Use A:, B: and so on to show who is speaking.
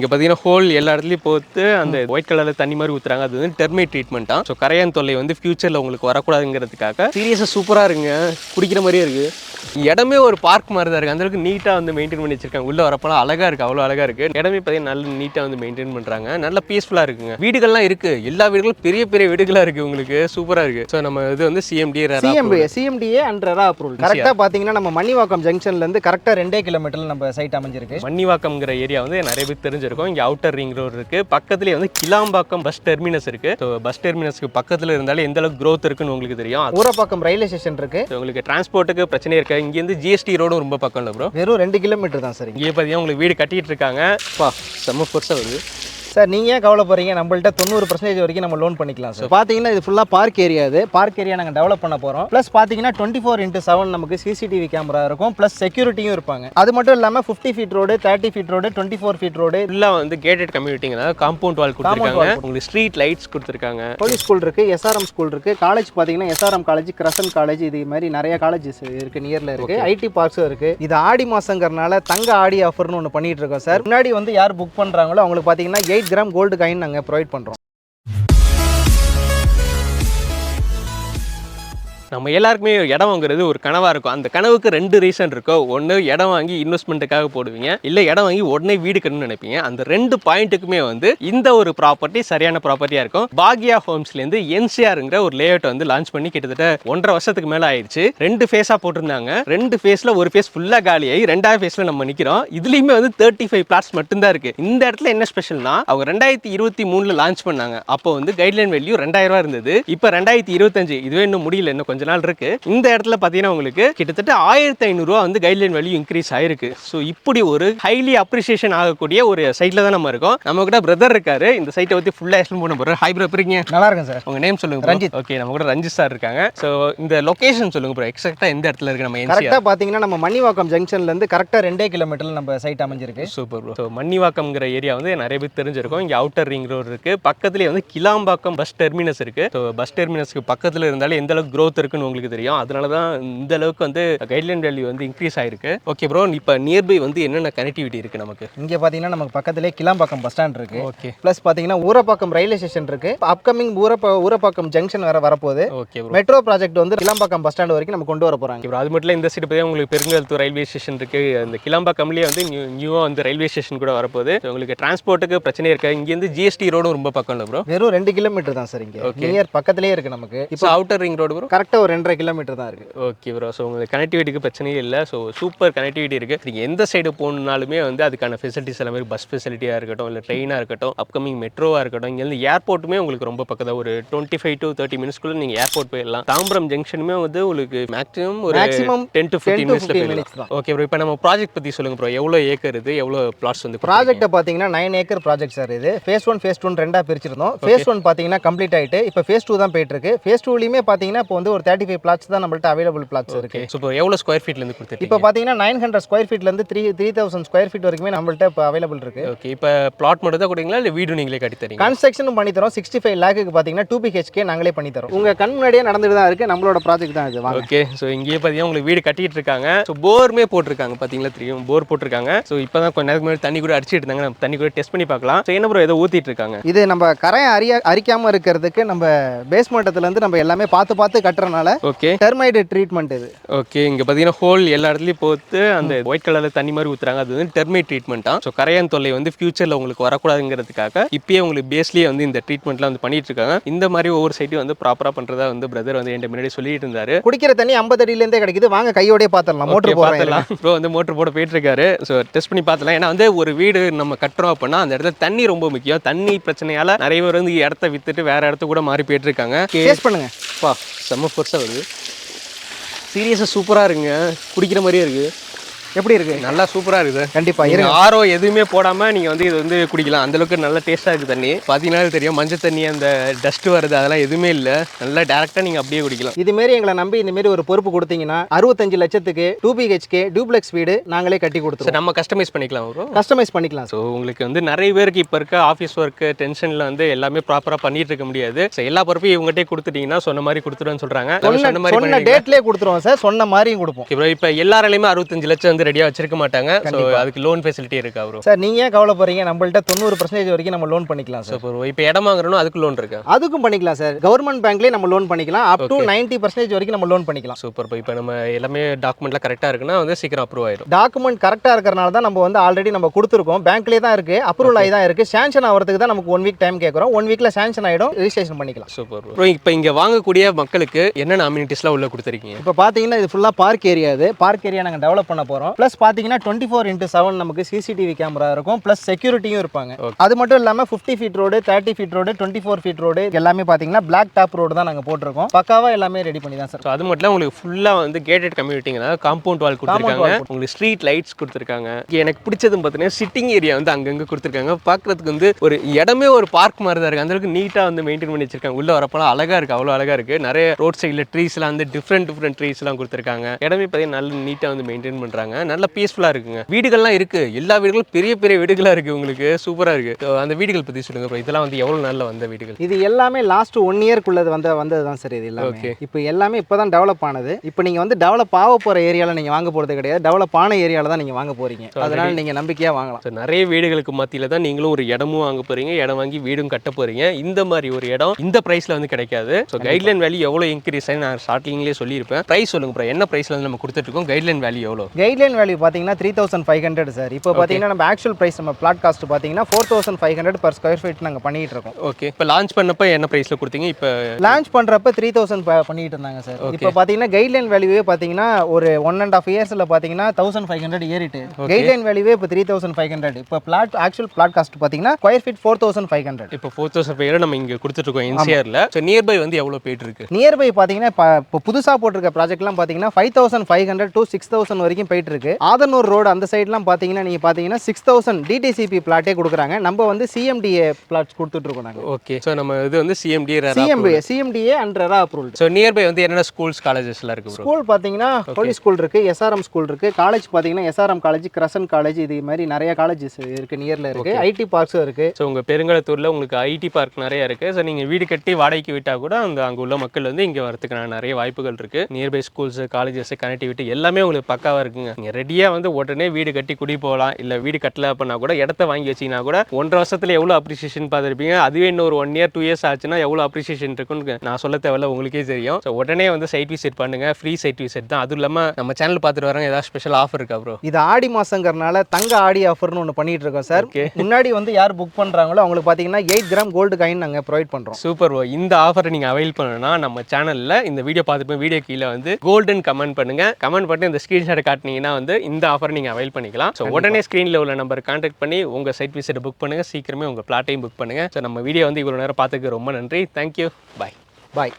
A: இங்க பாத்தீங்கன்னா ஹோல் எல்லா இடத்துலயும் போட்டு அந்த ஒயிட் கலர்ல தண்ணி மாதிரி ஊத்துறாங்க. அது வந்து டெர்மைட் ட்ரீட்மெண்ட் தான் ஸோ கரையான் தொல்லை வந்து ஃபியூச்சர்ல உங்களுக்கு வரக்கூடாதுங்கிறதுக்காக சீரியஸா சூப்பரா இருக்குங்க குடிக்கிற மாதிரியே இருக்கு. இடமே ஒரு பார்க் மாதிரி தான் இருக்கு. அந்த அளவுக்கு நீட்டா வந்து மெயின்டைன் பண்ணி வச்சிருக்காங்க. உள்ள வரப்போலாம் அழகா இருக்கு. அவ்வளவு அழகா இருக்கு. இடமே பார்த்தீங்கன்னா நல்ல நீட்டா வந்து மெயின்டைன் பண்றாங்க. நல்ல பீஸ்ஃபுல்லா இருக்குங்க. வீடுகள்லாம் இருக்கு. எல்லா வீடுகளும் பெரிய பெரிய வீடுகளா இருக்கு உங்களுக்கு. சூப்பரா இருக்கு. ஸோ நம்ம இது வந்து CMD
B: CMP CMDA and RERA approval கரெக்டாக பார்த்தீங்கன்னா நம்ம மணிவாக்கம் ஜங்ஷன்ல இருந்து கரெக்டாக ரெண்டே கிலோமீட்டர்ல நம்ம சைட் அமைஞ்சிருக்கு.
A: மன்னிவாக்கம்ங்கிற ஏரியா வந்து நிறைய பேர் தெரிஞ்சிருக்கும் இங்கே அவுட்டர் ரிங் ரோடு இருக்கு. பக்கத்துலேயே வந்து கிளாம்பாக்கம் பஸ் டெர்மினஸ் இருக்கு. ஸோ பஸ் டெர்மினஸ்க்கு பக்கத்தில் இருந்தாலும் எந்த அளவுக்கு growth இருக்குன்னு உங்களுக்கு தெரியும்.
B: ஊரப்பாக்கம் ரயில்வே ஸ்டேஷன் இருக்கு.
A: So உங்களுக்கு டிரான்ஸ்போர்ட்டுக்கு பிரச்சனை இருக்கு இங்கேருந்து ஜிஎஸ்டி ரோடும் ரொம்ப பக்கம் இல்லை ப்ரோ
B: வெறும் ரெண்டு கிலோமீட்டர் தான் சார்
A: இங்கே. பார்த்தீங்கன்னா உங்களுக்கு வீடு கட்டிட்டு இருக்காங்க. பா செம்ம பெருசாக வருது.
B: சார் நீங்க ஏன் கவலைப்படுறீங்க? நம்மள்ட்ட தொண்ணூறு பர்சன்டேஜ் வரைக்கும் நம்ம லோன் பண்ணிக்கலாம் சார். பாத்தீங்கன்னா இது ஃபுல்லா பார்க் ஏரியா இது. பார்க் ஏரியா நாங்க டெவலப் பண்ண போறோம். ப்ளஸ் பாத்தீங்கன்னா டுவெண்ட்டி ஃபோர் இன்ட்டு செவன் நமக்கு சிசிடிவி கேமரா இருக்கும். ப்ளஸ் செக்யூரிட்டியும் இருப்பாங்க. அது மட்டும் இல்லாம fifty feet road thirty feet road twenty four feet road
A: ஃபுல்லாக வந்து கேட்டட் கம்யூனிட்டிங்க காம்பவுண்ட் வால் கொடுத்துருக்காங்க. உங்களுக்கு ஸ்ட்ரீட் லைட்ஸ் கொடுத்துருக்காங்க.
B: போலீஸ் ஸ்கூல் இருக்கு எஸ்ஆர்எம் ஸ்கூல் இருக்கு. காலேஜ் பாத்தீங்கன்னா எஸ்ஆர்எம் காலேஜ் கிரசன் காலேஜ் இது மாதிரி நிறைய காலேஜஸ் இருக்கு நியர்ல இருக்கு. ஐடி பார்க்ஸும் இருக்கு. இது ஆடி மாசங்கிறனால தங்க ஆடி ஆஃபர்னு ஒன்று பண்ணிட்டு இருக்கோம் சார். முன்னாடி வந்து யார் புக் பண்றாங்களோ அவங்களுக்கு பாத்தீங்கன்னா எயிட் கிராம் கோல்டு காயின் நாங்க ப்ரொவைட் பண்றோம்.
A: நம்ம எல்லாருக்குமே இடம் வாங்குறது ஒரு கனவாக இருக்கும். அந்த கனவுக்கு ரெண்டு ரீசன் இருக்கோ? ஒன்று இடம் வாங்கி இன்வெஸ்ட்மெண்ட்டுக்காக போடுவீங்க. இல்லை இடம் வாங்கி உடனே வீடு கட்டணும்னு நினைப்பீங்க. அந்த ரெண்டு பாயிண்ட்டுக்குமே வந்து இந்த ஒரு ப்ராப்பர்ட்டி சரியான ப்ராப்பர்ட்டியாக இருக்கும். பாக்யா ஹோம்ஸ்லேருந்து என்சிஆருங்கிற ஒரு லேஅவுட்டை வந்து லான்ச் பண்ணி கிட்டத்தட்ட ஒன்றரை வருஷத்துக்கு மேலே ஆயிடுச்சு. ரெண்டு ஃபேஸாக போட்டிருந்தாங்க. ரெண்டு ஃபேஸில் ஒரு ஃபேஸ் ஃபுல்லாக காலியாகி ரெண்டாவது ஃபேஸில் நம்ம நிற்கிறோம் இதுலேயுமே வந்து தேர்ட்டி ஃபைவ் பிளாட்ஸ் மட்டும்தான் இருக்குது இந்த இடத்துல என்ன ஸ்பெஷல்னா அவங்க ரெண்டாயிரத்தி இருபத்தி மூணில் லான்ச் பண்ணாங்க. அப்போ வந்து கைட்லைன் வேல்யூ ரெண்டாயிரம் ரூபா இருந்தது. இப்போ ரெண்டாயிரத்தி இருபத்தஞ்சு இதுவே இன்னும் முடியல இன்னும் கொஞ்சம் கொஞ்ச நாள் இருக்கு. இந்த இடத்துல பார்த்தீங்கன்னா உங்களுக்கு கிட்டத்தட்ட ஆயிரத்தி ஐநூறுரூவா வந்து கைட்லைன் வேல்யூ இன்க்ரீஸ் ஆயிருக்கு. ஸோ இப்படி ஒரு ஹைலி அப்ரிசியேஷன் ஆகக்கூடிய ஒரு சைட்டில் தான் நம்ம இருக்கோம். நம்ம கூட பிரதர் இருக்காரு. இந்த சைட்டை பற்றி ஃபுல்லாக எக்ஸ்பிளைன் பண்ண போகிறோம் ஹை ப்ரோ இருக்கீங்க?
B: நல்லா இருக்கும் சார்
A: உங்க நேம் சொல்லுங்க
B: ரஞ்சித்.
A: ஓகே நம்ம கூட ரஞ்சித் சார் இருக்காங்க. ஸோ இந்த லொகேஷன் சொல்லுங்க ப்ரோ எக்ஸாக்டா எந்த இடத்துல இருக்கு நம்ம
B: கரெக்டாக பார்த்தீங்கன்னா நம்ம மணிவாக்கம் ஜங்ஷன்ல இருந்து கரெக்டாக ரெண்டே கிலோமீட்டர்ல நம்ம சைட் அமைஞ்சிருக்கு.
A: சூப்பர் ப்ரோ ஸோ மன்னிவாக்கம்ங்கிற ஏரியா வந்து நிறைய பேர் தெரிஞ்சிருக்கும். இங்கே அவுட்டர் ரிங் ரோடு இருக்கு. பக்கத்துலேயே வந்து கிளாம்பாக்கம் பஸ் டெர்மினஸ் இருக்கு. ஸோ பஸ் டெர்மினஸ்க்கு பக்கத்தில் இருந்தாலும் எந்த அளவுக்கு growth இருக்குன்னு உங்களுக்கு தெரியும். அதனால தான் இந்த அளவுக்கு வந்து கைட்லைன் வேல்யூ வந்து இன்க்ரீஸ் ஆயிருக்கு. ஓகே ப்ரோ இப்போ நியர்பை வந்து என்னென்ன கனெக்டிவிட்டி இருக்கு நமக்கு?
B: இங்கே பார்த்தீங்கன்னா நமக்கு பக்கத்துலேயே கிளாம்பாக்கம் பஸ் ஸ்டாண்ட் இருக்கு.
A: ஓகே
B: ப்ளஸ் பார்த்தீங்கன்னா ஊரப்பாக்கம் ரயில்வே ஸ்டேஷன் இருக்கு. அப்கமிங் ஊரப்பா ஊரப்பாக்கம் ஜங்ஷன் வேற வரப்போகுது.
A: ஓகே
B: மெட்ரோ ப்ராஜெக்ட் வந்து கிளாம்பாக்கம் பஸ் ஸ்டாண்ட் வரைக்கும் நம்ம கொண்டு வர போறாங்க.
A: ப்ரோ அது மட்டும் இல்லை இந்த சைடு பார்த்தீங்கன்னா உங்களுக்கு பெருங்கல்தூர் ரயில்வே ஸ்டேஷன் இருக்கு. அந்த கிளாம்பாக்கம்லேயே வந்து நியூ நியூவாக வந்து ரயில்வே ஸ்டேஷன் கூட வரப்போகுது. உங்களுக்கு டிரான்ஸ்போர்ட்டுக்கு பிரச்சனை இருக்கு இங்கேருந்து ஜிஎஸ்டி ரோடும் ரொம்ப பக்கம் இல்லை ப்ரோ
B: வெறும் ரெண்டு கிலோமீட்டர் தான் சார் இங்கே. நியர் பக்கத்துலேயே இருக்கு நமக்கு.
A: இப்போ அவுட்டர் ரிங் ரோடு ப்ரோ
B: கரெக்டாக ஒரு ரெண்டரை கிலோமீட்டர் தான் இருக்கு.
A: ஓகே ப்ரோ ஸோ உங்களுக்கு கனெக்டிவிட்டிக்கு பிரச்சனையே இல்லை. ஸோ சூப்பர் கனெக்டிவிட்டி இருக்குது நீங்கள் எந்த சைடு போகணுனாலுமே வந்து அதுக்கான ஃபெசிலிட்டிஸ் எல்லாமே பஸ் ஃபெசிலிட்டியாக இருக்கட்டும் இல்லை ட்ரெயினாக இருக்கட்டும் அப்கமிங் மெட்ரோவாக இருக்கட்டும் இங்கேருந்து ஏர்போர்ட்டுமே உங்களுக்கு ரொம்ப பக்கத்தில் ஒரு டுவெண்ட்டி ஃபைவ் டு தேர்ட்டி மினிட்ஸ்க்குள்ளே நீங்கள் ஏர்போர்ட் போயிடலாம். தாம்பரம் ஜங்ஷனுமே வந்து உங்களுக்கு மேக்ஸிமம் ஒரு
B: Maximum
A: டென் டு
B: 10
A: ஃபிஃப்டீன் மினிட்ஸில்
B: 15
A: போயிடலாம்.
B: minutes தான்.
A: ஓகே ப்ரோ இப்போ நம்ம ப்ராஜெக்ட் பற்றி சொல்லுங்க ப்ரோ எவ்வளோ ஏக்கர் இது? எவ்வளோ பிளாட்ஸ் வந்து
B: ப்ராஜெக்ட்டை பார்த்தீங்கன்னா நைன் ஏக்கர் ப்ராஜெக்ட் சார் இது. ஃபேஸ் ஒன் ஃபேஸ் டூ ரெண்டாக பிரிச்சிருந்தோம். ஃபேஸ் ஒன் பார்த்தீங்கன்னா கம்ப்ளீட் ஆயிட்டு இப்போ ஃபேஸ் டூ தான் போயிட்டு இருக்கு. ஃபேஸ் டூலையுமே பார்த்தீங்கன்னா இப்போ வந்து ஒரு தேர்ட்டி ஃபைவ் பிளாட்ஸ் தான் நம்மள்ட்ட அவைலபிள் பிளாட்ஸ் இருக்கு.
A: ஸோ இப்போ எவ்வளோ ஸ்கொயர் ஃபீட்லேருந்து கொடுத்துருக்கீங்க?
B: இப்போ பார்த்தீங்கன்னா nine hundred square ஃபீட்லேருந்து three three thousand square feet வரைக்குமே நம்மள்ட்ட இப்போ அவைலபிள் இருக்கு.
A: ஓகே இப்போ பிளாட் மட்டும் தான் கொடுங்களா இல்லை வீடு நீங்களே கட்டி தரீங்க
B: கன்ஸ்ட்ரக்ஷனும் பண்ணி தரோம். சிக்ஸ்டி ஃபைவ் லேக்கு பார்த்தீங்கன்னா டூ பிஹெச்கே நாங்களே பண்ணி தரோம். உங்க கண் முன்னாடியே நடந்துட்டு தான் இருக்கு. நம்மளோட ப்ராஜெக்ட் தான் இது. வாங்க.
A: ஓகே ஸோ இங்கேயே பார்த்தீங்கன்னா உங்களுக்கு வீடு கட்டிட்டு இருக்காங்க. ஸோ போருமே போட்டிருக்காங்க பார்த்தீங்களா தெரியும் போர் போட்டிருக்காங்க. ஸோ இப்போ தான் கொஞ்ச நேரத்துக்கு முன்னாடி தண்ணி கூட அடிச்சிட்டு இருந்தாங்க. நம்ம தண்ணி கூட டெஸ்ட் பண்ணி பார்க்கலாம். ஸோ என்ன ப்ரோ ஏதோ ஊற்றிட்டு இருக்காங்க?
B: இது நம்ம கரையை அறிய அரிக்காம இருக்கிறதுக்கு நம்ம பேஸ்மெண்ட்டத்துல இருந்து நம்ம எல்லாமே பார்த்து பார்த்து கட்டுறனால
A: ஓகே
B: டெர்மைடு ட்ரீட்மெண்ட் இது.
A: ஓகே இங்கே பார்த்தீங்கன்னா ஹோல் எல்லா இடத்துலையும் போட்டு அந்த ஒயிட் கலரில் தண்ணி மாதிரி ஊற்றுறாங்க அது வந்து டெர்மைட் ட்ரீட்மெண்ட் தான் ஸோ கரையான் தொல்லை வந்து ஃபியூச்சரில் உங்களுக்கு வரக்கூடாதுங்கிறதுக்காக இப்பயே உங்களுக்கு பேஸ்லேயே வந்து இந்த ட்ரீட்மெண்ட்லாம் வந்து பண்ணிட்டு இருக்காங்க. இந்த மாதிரி ஒவ்வொரு சைட்டையும் வந்து ப்ராப்பராக பண்ணுறதா வந்து பிரதர் வந்து என்கிட்ட முன்னாடி சொல்லிட்டு இருந்தாரு.
B: குடிக்கிற தண்ணி ஐம்பது அடியிலேருந்தே கிடைக்குது. வாங்க கையோடய பார்த்துடலாம் மோட்டர் போடுறேன்
A: பார்த்துலாம் ப்ரோ வந்து மோட்டர் போட போயிட்டு இருக்காரு. ஸோ டெஸ்ட் பண்ணி பார்த்துலாம் ஏன்னா வந்து ஒரு வீடு நம்ம கட்டுறோம் அப்படின்னா அந்த இடத்துல தண்ணி ரொம்ப முக்கியம். தண்ணி பிரச்சனையால நிறைய பேர் வந்து இடத்த வித்துட்டு வேற இடத்துக்கு கூட மாறி போயிட்டு இருக்காங்க.
B: பண்ணுங்க.
A: பா செம்ம ஃபோர்ஸாக வருது. சீரியஸாக சூப்பராக இருக்குங்க. குடிக்கிற மாதிரியே இருக்குது
B: எப்படி இருக்கு?
A: நல்லா சூப்பராக இருக்குது.
B: கண்டிப்பா இருங்க.
A: ஆரோ எதுவுமே போடாம நீங்க வந்து இது வந்து குடிக்கலாம். அந்த அளவுக்கு நல்ல டேஸ்டா இருக்கு தண்ணி. பாத்தீங்கன்னா தெரியும் மஞ்சள் தண்ணி அந்த டஸ்ட் வருது அதெல்லாம் எதுவுமே இல்ல. நல்லா டேரக்டா நீங்க அப்படியே குடிக்கலாம்.
B: இது மாரி எங்களை நம்பி இந்த மாரி ஒரு பொறுப்பு கொடுத்தீங்கன்னா அறுபத்தஞ்சு லட்சத்துக்கு டூ பிஹெச்கே டூப்ளெக்ஸ் வீடு நாங்களே கட்டி கொடுத்துருவோம்.
A: நம்ம கஸ்டமைஸ் பண்ணிக்கலாம் ப்ரோ
B: கஸ்டமைஸ் பண்ணிக்கலாம்
A: ஸோ உங்களுக்கு வந்து நிறைய பேருக்கு இப்போ இருக்க ஆஃபீஸ் ஒர்க்கு டென்ஷனில் வந்து எல்லாமே ப்ராப்பராக பண்ணிட்டு இருக்க முடியாது. ஸோ எல்லா பொறுப்பையும் இவங்ககிட்டே கொடுத்துட்டீங்கன்னா சொன்ன மாதிரி கொடுத்துருவேன்னு சொல்கிறாங்க
B: சொன்ன
A: மாதிரி
B: டேட்லேயே கொடுத்துருவோம் சார் சொன்ன மாதிரியும் கொடுப்போம்.
A: இப்போ இப்போ எல்லாராலையுமே அறுபத்தஞ்சு லட்சம் வந்து வந்து ரெடியா வச்சிருக்க மாட்டாங்க. ஸோ அதுக்கு லோன் ஃபெசிலிட்டி இருக்கா ப்ரோ
B: சார் நீங்கள் ஏன் கவலைப்படுறீங்க? நம்மள்ட்ட தொண்ணூறு பர்சன்டேஜ் வரைக்கும் நம்ம லோன் பண்ணிக்கலாம் சார்.
A: இப்போ இடம் வாங்குறோம் அதுக்கு லோன் இருக்கா?
B: அதுக்கும் பண்ணிக்கலாம் சார். கவர்மெண்ட் பேங்க்லேயே நம்ம லோன் பண்ணிக்கலாம். அப் டு நைன்ட்டி பர்சன்டேஜ் வரைக்கும் நம்ம லோன் பண்ணிக்கலாம்.
A: சூப்பர் இப்போ இப்போ நம்ம எல்லாமே டாக்குமெண்ட்லாம் கரெக்டாக இருக்குன்னா வந்து சீக்கிரம் அப்ரூவ் ஆயிடும்
B: டாக்குமெண்ட் கரெக்டாக இருக்கிறனால தான் நம்ம வந்து ஆல்ரெடி நம்ம கொடுத்துருக்கோம். பேங்க்லேயே தான் இருக்குது அப்ரூவல் ஆகி தான் இருக்குது சேங்ஷன் ஆகிறதுக்கு தான் நமக்கு ஒன் வீக் டைம் கேட்குறோம். ஒன் வீக்கில் சேங்ஷன் ஆகிடும் ரிஜிஸ்ட்ரேஷன் பண்ணிக்கலாம்.
A: சூப்பர் ப்ரோ இப்போ இங்கே வாங்கக்கூடிய மக்களுக்கு என்னென்ன அம்யூனிட்டிஸ்லாம் உள்ள கொடுத்துருக்கீங்க?
B: இப்போ பார்த்தீங்கன்னா இது ஃபுல்லாக பார்க் ஏரியா இது. பார்க் ஏரியா நாங்கள் டெவலப் பண்ண போகிறோம் ப்ளஸ் பார்த்தீங்கன்னா டுவெண்ட்டி ஃபோர் இன்ட்டு செவன் நமக்கு சிசிடிவி கேமரா இருக்கும். ப்ளஸ் செக்யூரிட்டியும் இருப்பாங்க. அது மட்டும் இல்லாமல் fifty feet road thirty feet road twenty four feet road எல்லாமே பார்த்தீங்கன்னா பிளாக் டாப் ரோடு தான் நாங்கள் போட்டிருக்கோம். பக்காவாக எல்லாமே ரெடி பண்ணி தான் சார்
A: அது மட்டும் இல்ல, உங்களுக்கு ஃபுல்லாக வந்து கேட்டட் கம்யூனிட்டிங்க அதாவது காம்பவுண்ட் வால் கொடுத்துருக்காங்க. உங்களுக்கு ஸ்ட்ரீட் லைட்ஸ் கொடுத்துருக்காங்க. எனக்கு பிடிச்சதுன்னு பார்த்தீங்கன்னா சிட்டிங் ஏரியா வந்து அங்கங்கே கொடுத்துருக்காங்க. பார்க்கறதுக்கு வந்து ஒரு இடமே ஒரு பார்க் மாதிரி தான் இருக்குது அந்த அளவுக்கு நீட்டாக வந்து மெயின்டைன் பண்ணி வச்சிருக்காங்க. உள்ள வரப்போலாம் அழகா இருக்கு. அவ்வளோ அழகா இருக்கு. நிறைய ரோட் சைடில் ட்ரீஸ்லாம் வந்து டிஃப்ரெண்ட் டிஃப்ரெண்ட் ட்ரீஸ்லாம் கொடுத்துருக்காங்க. இடமே பார்த்தீங்கன்னா நல்ல நீட்டாக வந்து மெயின்டைன் பண்ணுறாங்க நல்ல பீஸ்ஃபுல்லாக இருக்குங்க. வீடுகள்லாம் இருக்கு. எல்லா வீடுகளும் பெரிய பெரிய வீடுகளாக இருக்கு உங்களுக்கு. சூப்பராக இருக்கு. So, அந்த வீடுகள் பற்றி சொல்லுங்க bro. இதெல்லாம் வந்து எவ்வளோ நாளில் வந்த வீடுகள்?
B: இது எல்லாமே லாஸ்ட் ஒன் இயர்க்குள்ளது வந்த வந்தது தான் சார் இது எல்லாமே.
A: Okay.
B: இப்போ எல்லாமே இப்போ தான் டெவலப் ஆனது. இப்போ நீங்கள் வந்து டெவலப் ஆக போகிற ஏரியாவில் நீங்கள் வாங்க போகிறது கிடையாது. டெவலப் ஆன ஏரியாவில் தான் நீங்கள் வாங்க போகிறீங்க அதனால நீங்கள் நம்பிக்கையாக வாங்கலாம்.
A: ஸோ நிறைய வீடுகளுக்கு மத்தியில் தான் நீங்களும் ஒரு இடமும் வாங்க போறீங்க. இடம் வாங்கி வீடும் கட்ட போறீங்க. இந்த மாதிரி ஒரு இடம் இந்த பிரைஸ்ல வந்து கிடைக்காது. ஸோ கைட்லைன் வேல்யூ எவ்வளோ இன்க்ரீஸ் ஆகி நான் ஸ்டார்டிங்லேயே சொல்லியிருப்பேன். ப்ரைஸ் சொல்லுங்க ப்ரோ என்ன ப்ரைஸ்ல வந்து நம்ம கொடுத்துட்டு இருக்கோம்? கைட்லைன் வேல்யூ எவ்வளோ
B: கைட்லைன் வேல்யூ பார்த்தீங்கன்னா three thousand five hundred sir இப்போ பார்த்தீங்கன்னா நம்ம ஆக்சுவல் ப்ரைஸ் நம்ம பிளாட் காஸ்ட் பார்த்தீங்கன்னா four thousand five hundred per square feet நாங்கள் பண்ணிட்டு இருக்கோம்.
A: ஓகே இப்போ லான்ச் பண்ணப்ப என்ன ப்ரைஸ்ல கொடுத்தீங்க? இப்போ
B: லான்ச் பண்ணுறப்ப த்ரீ தௌசண்ட் பண்ணிட்டு இருந்தாங்க சார் இப்போ பார்த்தீங்கன்னா கைட்லைன் வேல்யூவே பார்த்தீங்கன்னா ஒரு ஒன் அண்ட் ஆஃப் இயர்ஸில் பார்த்தீங்கன்னா தௌசண்ட் ஃபைவ் ஹண்ட்ரட் ஏறிட்டு. கைட்லைன் வேல்யூவே இப்போ த்ரீ தௌசண்ட் ஃபைவ் ஹண்ட்ரட் இப்போ பிளாட் ஆக்சுவல் பிளாட் காஸ்ட் பார்த்தீங்கன்னா square feet four thousand five hundred
A: இப்போ ஃபோர் தௌசண்ட் ஃபைவ் நம்ம இங்கே கொடுத்துட்ருக்கோம் என்சிஆரில் ஸோ நியர்பை வந்து எவ்வளோ போயிட்டு இருக்கு?
B: நியர்பை பார்த்தீங்கன்னா இப்போ இப்போ புதுசாக போட்டிருக்க ப்ராஜெக்ட்லாம் பார்த்தீங்கன்னா five thousand five hundred to six thousand வரைக்கும் போயிட்டு இருக்கு. ஆதனூர் ரோடு அந்த சைட்லாம் பார்த்தீங்கன்னா நீங்கள் பார்த்தீங்கன்னா சிக்ஸ் தௌசண்ட் டிடிசிபி பிளாட்டே கொடுக்குறாங்க. நம்ம வந்து சிஎம்டிஏ பிளாட்ஸ் கொடுத்துட்ருக்கோம் நாங்கள்
A: ஓகே ஸோ நம்ம இது வந்து CMD
B: CMP CMDA and RERA approval
A: so nearby வந்து என்னென்ன ஸ்கூல்ஸ் காலேஜஸ்லாம் இருக்கு ப்ரோ
B: ஸ்கூல் பார்த்தீங்கன்னா போலீஸ் ஸ்கூல் இருக்கு எஸ்ஆர்எம் ஸ்கூல் இருக்கு. காலேஜ் பார்த்தீங்கன்னா எஸ்ஆர்எம் காலேஜ் கிரசன் காலேஜ் இது மாதிரி நிறைய காலேஜஸ் இருக்கு நியர்ல இருக்கு. ஐடி பார்க்ஸும் இருக்கு.
A: ஸோ உங்கள் பெருங்கலத்தூரில் உங்களுக்கு ஐடி பார்க் நிறைய இருக்குது ஸோ நீங்கள் வீடு கட்டி வாடகைக்கு விட்டால் கூட அந்த அங்கே உள்ள மக்கள் வந்து இங்கே வரதுக்கான நிறைய வாய்ப்புகள் இருக்குது நியர்பை ஸ்கூல்ஸ் காலேஜஸ் கனெக்டிவிட்டி எல்லாமே உங்களுக்கு பக்காவாக இருக்குங்க. நீங்கள் ரெடியாக வந்து உடனே வீடு கட்டி குடி போகலாம். இல்லை வீடு கட்டல அப்படின்னா கூட இடத்த வாங்கி வச்சீங்கன்னா கூட ஒன்றரை வருஷத்தில் எவ்வளோ அப்ரிசியேஷன் பார்த்துருப்பீங்க? அதுவே இன்னொரு ஒன் இயர் டூ இயர்ஸ் ஆச்சுன்னா எவ்வளோ அப்ரிசியேஷன் இருக்குன்னு நான் சொல்ல தேவையில்ல உங்களுக்கே தெரியும். ஸோ உடனே வந்து சைட் விசிட் பண்ணுங்க. ஃப்ரீ சைட் விசிட் தான். அதுவும் இல்லாமல் நம்ம சேனல் பார்த்துட்டு வரவங்க ஏதாவது ஸ்பெஷல் ஆஃபர் இருக்கா ப்ரோ
B: இது ஆடி மாசங்கிறனால தங்க ஆடி ஆஃபர்னு ஒன்று பண்ணிட்டு இருக்கோம் சார் முன்னாடி வந்து யார் புக் பண்றாங்களோ அவங்களுக்கு பார்த்தீங்கன்னா எயிட் கிராம் கோல்டு காயின் நாங்கள் ப்ரொவைட் பண்றோம்.
A: சூப்பர் ப்ரோ இந்த ஆஃபரை நீங்கள் அவைல் பண்ணணும்னா நம்ம சேனலில் இந்த வீடியோ பார்த்துட்டு வீடியோ கீழே வந்து கோல்டன் கமெண்ட் பண்ணுங்க. கமெண்ட் பண்ணி இந்த ஸ்க்ரீன்ஷாட் காட்டினீங்கன்னா வந்து இந்த ஆஃபரை நீங்கள் அவைல் பண்ணிக்கலாம். ஸோ உடனே ஸ்க்ரீனில் உள்ள நம்பர் கான்டாக்ட் பண்ணி உங்கள் சைட் விசிட் புக் பண்ணுங்க. சீக்கிரமே உங்கள் பிளாட்டையும் புக் பண்ணுங்க. ஸோ நம்ம வீடியோ வந்து இவ்வளோ நேரம் பார்த்துக்கு ரொம்ப நன்றி. தேங்க்யூ பாய்
B: பாய்